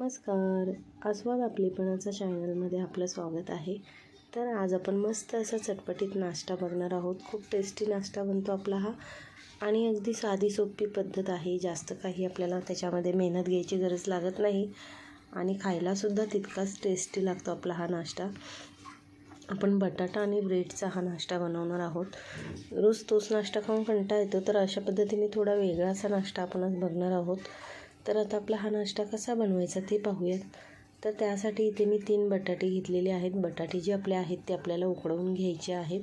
नमस्कार. आस्वाद आपलेपणाचा चॅनलमध्ये आपलं स्वागत आहे. तर आज आपण मस्त असा चटपटीत नाश्ता बघणार आहोत. खूप टेस्टी नाश्ता बनतो आपला हा. आणि अगदी साधी सोपी पद्धत आहे. जास्त काही आपल्याला त्याच्यामध्ये मेहनत घ्यायची गरज लागत नाही. आणि खायलासुद्धा तितकाच टेस्टी लागतो आपला हा नाश्ता. आपण बटाटा आणि ब्रेडचा हा नाश्ता बनवणार आहोत. रोज तोच नाश्ता खाऊन कंटा येतो. तर अशा पद्धतीने थोडा वेगळा असा नाश्ता आपण आज बघणार आहोत. तर आता आपला हा नाश्ता कसा बनवायचा ते पाहूयात. तर त्यासाठी इथे मी तीन बटाटे घेतलेले आहेत. बटाटे जे आपले आहेत ते आपल्याला उकडवून घ्यायचे आहेत.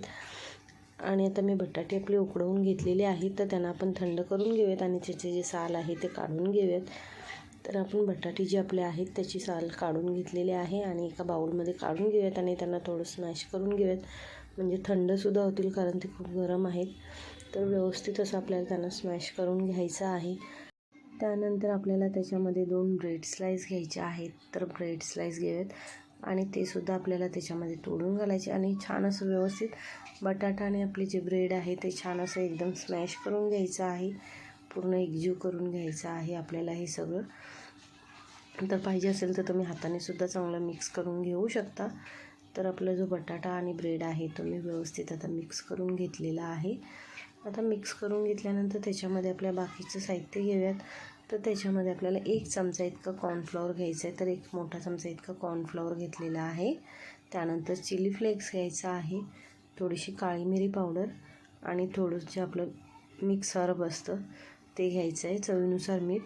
आणि आता मी बटाटे आपले उकडवून घेतलेले आहेत. तर त्यांना आपण थंड करून घेऊयात आणि त्याचे जे साल आहे ते काढून घेऊयात. तर आपण बटाटे जे आपले आहेत त्याची साल काढून घेतलेली आहे आणि एका बाऊलमध्ये काढून घेऊयात आणि त्यांना थोडं स्मॅश करून घेऊयात. म्हणजे थंडसुद्धा होतील कारण ते खूप गरम आहेत. तर व्यवस्थित असं आपल्याला त्यांना स्मॅश करून घ्यायचं आहे. त्यानंतर आपल्याला त्याच्यामध्ये दोन ब्रेड स्लाईस घ्यायचे आहेत. तर ब्रेड स्लाईस घेऊयात. आणि ते सुद्धा आपल्याला त्याच्यामध्ये तोडून घालायचे आणि छान असं व्यवस्थित बटाटा आणि आपले जे ब्रेड आहे ते छान असं एकदम स्मॅश करून घ्यायचं आहे. पूर्ण एकजीव करून घ्यायचं आहे आपल्याला हे सगळं. तर पाहिजे असेल तर तुम्ही हाताने सुद्धा चांगलं मिक्स करून घेऊ शकता. तर आपला जो बटाटा आणि ब्रेड आहे तो मी व्यवस्थित आता मिक्स करून घेतलेला आहे. आता मिक्स करून घेतल्यानंतर त्याच्यामध्ये आपल्या बाकीचं साहित्य घेऊयात. तर त्याच्यामध्ये आपल्याला एक चमचा इतकं कॉर्नफ्लॉवर घ्यायचं आहे. तर एक मोठा चमचा इतकं कॉर्नफ्लॉवर घेतलेला आहे. त्यानंतर चिली फ्लेक्स घ्यायचा आहे. थोडीशी काळी मिरी पावडर आणि थोडं जे आपलं मिक्स हर्ब असतं ते घ्यायचं आहे. चवीनुसार मीठ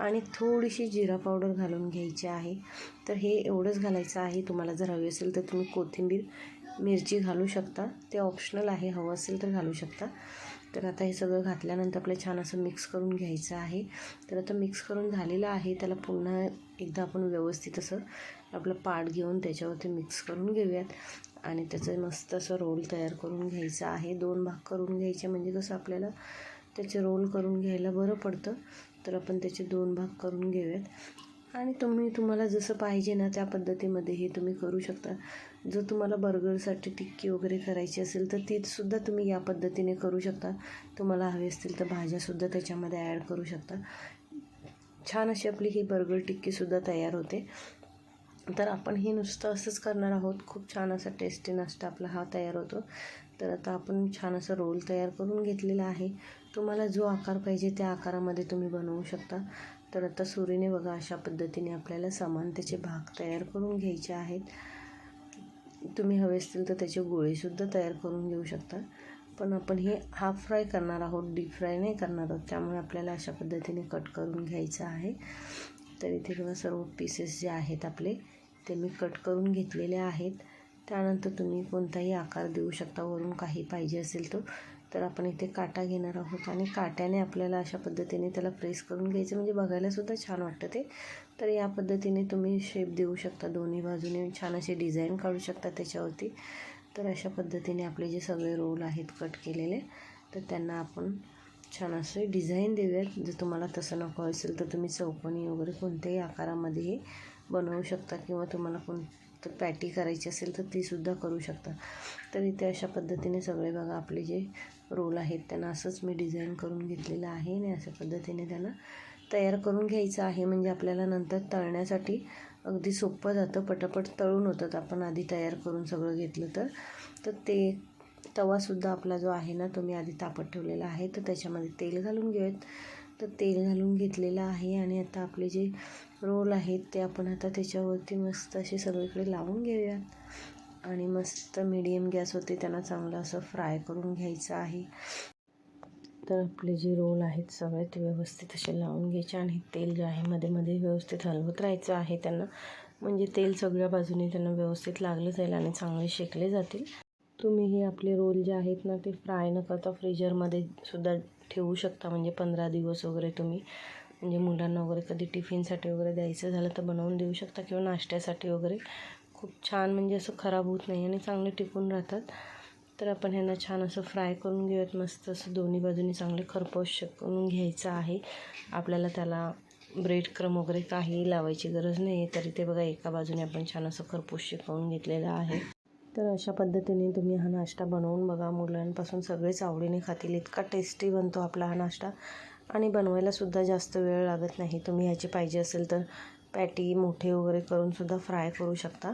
आणि थोडीशी जिरा पावडर घालून घ्यायची आहे. तर हे एवढंच घालायचं आहे. तुम्हाला जर हवी असेल तर तुम्ही कोथिंबीर मिरची घालू शकता. ते ऑप्शनल आहे. हवं असेल तर घालू शकता. तर आता हे सगळं घातल्यानंतर आपलं छान असं मिक्स करून घ्यायचं आहे. तर आता मिक्स करून झालेलं आहे. त्याला पुन्हा एकदा आपण व्यवस्थित असं आपलं पाट घेऊन त्याच्यावरती मिक्स करून घेऊयात. आणि त्याचं मस्त असं रोल तयार करून घ्यायचं आहे. दोन भाग करून घ्यायचे. म्हणजे कसं आपल्याला त्याचे रोल करून घ्यायला बरं पडतं. तर आपण त्याचे दोन भाग करून घेऊयात. आणि तुम्ही तुम्हाला जसं पाहिजे ना त्या पद्धतीमध्ये हे तुम्ही करू शकता. जर तुम्हाला बर्गरसाठी टिक्की वगैरे करायची असेल तर तीसुद्धा तुम्ही या पद्धतीने करू शकता. तुम्हाला हवे असतील तर भाज्यासुद्धा त्याच्यामध्ये ॲड करू शकता. छान अशी आपली ही बर्गर टिक्कीसुद्धा तयार होते. तर आपण हे नुसतं असंच करणार आहोत. खूप छान असा टेस्टी नाश्ता आपला हा तयार होतो. तर आता आपण छान असं रोल तयार करून घेतलेला आहे. तुम्हाला जो आकार पाहिजे त्या आकारामध्ये तुम्ही बनवू शकता. तर आता सुरीने बघा अशा पद्धतीने आपल्याला समान त्याचे भाग तयार करून घ्यायचे आहेत. तुम्ही हवे असतील तर त्याचे गोळेसुद्धा तयार करून घेऊ शकता. पण आपण हे हाफ फ्राय करणार आहोत डीप फ्राय नाही करणार आहोत. त्यामुळे आपल्याला अशा पद्धतीने कट करून घ्यायचं आहे. तर इथे बघा सर्व पीसेस जे आहेत आपले ते मी कट करून घेतलेले आहेत. त्यानंतर तुम्ही कोणताही आकार देऊ शकता वरून काही पाहिजे असेल तो तर आपण इथे काटा घेणार आहोत आणि काट्याने आपल्याला अशा पद्धतीने त्याला प्रेस करून घ्यायचं. म्हणजे बघायलासुद्धा छान वाटतं ते. तर या पद्धतीने तुम्ही शेप देऊ शकता दोन्ही बाजूने. छान असे डिझाईन काढू शकता त्याच्यावरती. तर अशा पद्धतीने आपले जे सगळे रोल आहेत कट केलेले तर त्यांना आपण छान असे डिझाईन देऊयात. जर तुम्हाला तसं नको असेल तर तुम्ही चौकोनी वगैरे कोणत्याही आकारामध्येही बनवू शकता किंवा तुम्हाला कोण तर पॅटी करायची असेल तर तीसुद्धा करू शकता. तर इथे अशा पद्धतीने सगळे बघा आपले जे रोल आहेत त्यांना असंच मी डिझाईन करून घेतलेलं आहे आणि अशा पद्धतीने त्यांना तयार करून घ्यायचं आहे. म्हणजे आपल्याला नंतर तळण्यासाठी अगदी सोपं जातं पटापट तळून होतात. आपण आधी तयार करून सगळं घेतलं तर. तर ते तवासुद्धा आपला जो आहे ना तो मी आधी तापत ठेवलेला आहे. तर त्याच्यामध्ये तेल घालून घेऊयात. तर तेल घालून घेतलेलं आहे आणि आता आपले जे रोल आहेत ते आपण आता त्याच्यावरती मस्त असे सगळीकडे लावून घेऊयात. आणि मस्त मिडियम गॅसवरती त्यांना चांगलं असं फ्राय करून घ्यायचं आहे. तर आपले जे रोल आहेत सगळे ते व्यवस्थित असे लावून घ्यायचे आणि तेल जे आहे मध्ये मध्ये व्यवस्थित हलवत राहायचं आहे त्यांना. म्हणजे तेल सगळ्या बाजूने त्यांना व्यवस्थित लागलं जाईल आणि चांगले शेकले जातील. तुम्ही हे आपले रोल जे आहेत ना ते फ्राय न करता फ्रीजरमध्ये सुद्धा ठेवू शकता. म्हणजे पंधरा दिवस वगैरे तुम्ही म्हणजे मुलांना वगैरे कधी टिफिनसाठी वगैरे द्यायचं झालं तर बनवून देऊ शकता किंवा नाश्त्यासाठी वगैरे. खूप छान म्हणजे असं खराब होत नाही आणि चांगले टिकून राहतात. तर आपण ह्यांना छान असं फ्राय करून घेऊयात. मस्त असं दोन्ही बाजूनी चांगले खरपोश शकून घ्यायचं आहे. आपल्याला त्याला ब्रेड क्रम वगैरे काही लावायची गरज नाही आहे तरी ते बघा एका बाजूने आपण छान असं खरपूस शिकवून घेतलेलं आहे. तर अशा पद्धतीने तुम्ही हा नाश्ता बनवून बघा. मुलांपासून सगळेच आवडीने खातील. इतका टेस्टी बनतो आपला हा नाश्ता. आणि बनवायलासुद्धा जास्त वेळ लागत नाही. तुम्ही ह्याची पाहिजे असेल तर पॅटी मोठे वगैरे करूनसुद्धा फ्राय करू शकता.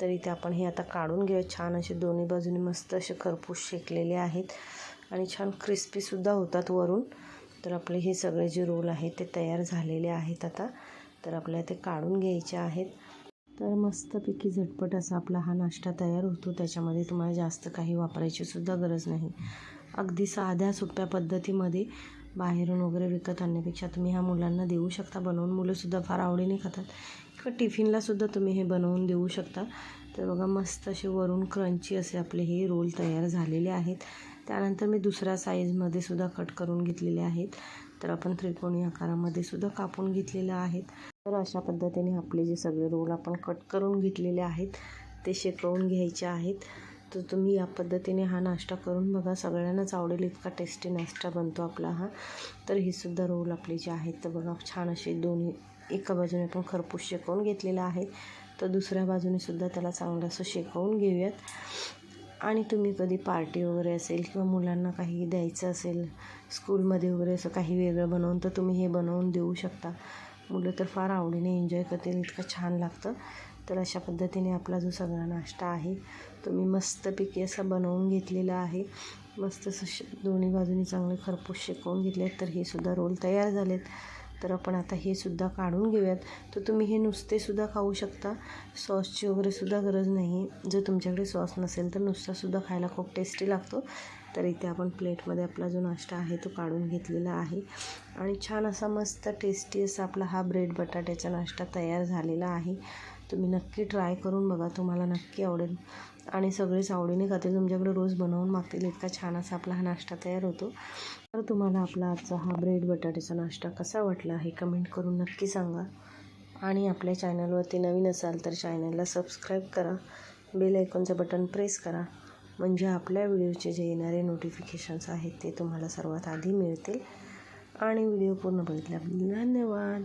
तर इथे आपण हे आता काढून घेऊया. छान असे दोन्ही बाजूने मस्त असे खरपूस शेकलेले आहेत. आणि छान क्रिस्पीसुद्धा होतात वरून. तर आपले हे सगळे जे रोल आहेत ते तयार झालेले आहेत आता. तर आपल्याला ते काढून घ्यायचे आहेत. तर मस्तपैकी झटपट असा आपला हा नाश्ता तयार होतो. त्याच्यामध्ये तुम्हाला जास्त काही वापरायचीसुद्धा गरज नाही. अगदी साध्या सोप्या पद्धतीमध्ये बाहेरून वगैरे विकत आणण्यापेक्षा तुम्ही ह्या मुलांना देऊ शकता. बनवून मुलंसुद्धा फार आवडीने खातात. किंवा टिफिनलासुद्धा तुम्ही हे बनवून देऊ शकता. तर बघा मस्त असे वरून क्रंची असे आपले हे रोल तयार झालेले आहेत. त्यानंतर मी दुसऱ्या साईजमध्ये सुद्धा कट करून घेतलेले आहेत. तर आपण त्रिकोणी आकारामध्ये सुद्धा कापून घेतलेलं आहेत. तर अशा पद्धतीने आपले जे सगळे रोल आपण कट करून घेतलेले आहेत ते शेकवून घ्यायचे आहेत. तर तुम्ही या पद्धतीने हा नाश्ता करून बघा. सगळ्यांनाच आवडेल इतका टेस्टी नाश्ता बनतो आपला हा. तर ही सुद्धा रोल आपली जी आहेत तर बघा छान असे दोन्ही एका बाजूने आपण खरपूस शेकवून घेतलेला आहे. तर दुसऱ्या बाजूने सुद्धा त्याला चांगलं असं शेकवून घेऊयात. आणि तुम्ही कधी पार्टी वगैरे असेल किंवा मुलांना काही द्यायचं असेल स्कूलमध्ये वगैरे असं काही वेगळं बनवून तर तुम्ही हे बनवून देऊ शकता. मुलं तर फार आवडीने एन्जॉय करतील इतकं छान लागतं. तर अशा पद्धतीने आपला जो सगळा नाश्ता आहे तो मी मस्तपैकी असा बनवून घेतलेला आहे. मस्त असं श दोन्ही बाजूनी चांगले खरपूस शेकवून घेतलेत तर हे सुद्धा रोल तयार झालेत. तर आपण आता हे सुद्धा काढून घेऊयात. तर तुम्ही हे नुसते सुद्धा खाऊ शकता. सॉसची वगैरे सुद्धा गरज नाही. जर तुमच्याकडे सॉस नसेल तर नुसतासुद्धा खायला खूप टेस्टी लागतो. तर इथे आपण प्लेटमध्ये आपला जो नाश्ता आहे तो काढून घेतलेला आहे. आणि छान असा मस्त टेस्टी असा आपला हा ब्रेड बटाट्याचा नाश्ता तयार झालेला आहे. तुम्ही नक्की ट्राय करून बघा तुम्हाला नक्की आवडेल. आणि सगळेच आवडीने खातील. तुमच्याकडे रोज बनवून मागतील. इतका छान असा आपला हा नाश्ता तयार होतो. तर तुम्हाला आपला आजचा हा ब्रेड बटाट्याचा नाश्ता कसा वाटला हे कमेंट करून नक्की सांगा. आणि आपल्या चॅनलवरती नवीन असाल तर चॅनलला सबस्क्राईब करा. बेल आयकॉनचं बटन प्रेस करा. म्हणजे आपल्या व्हिडिओचे जे येणारे नोटिफिकेशन्स आहेत ते तुम्हाला सर्वात आधी मिळतील. आणि व्हिडिओ पूर्ण बघितल्याबद्दल धन्यवाद.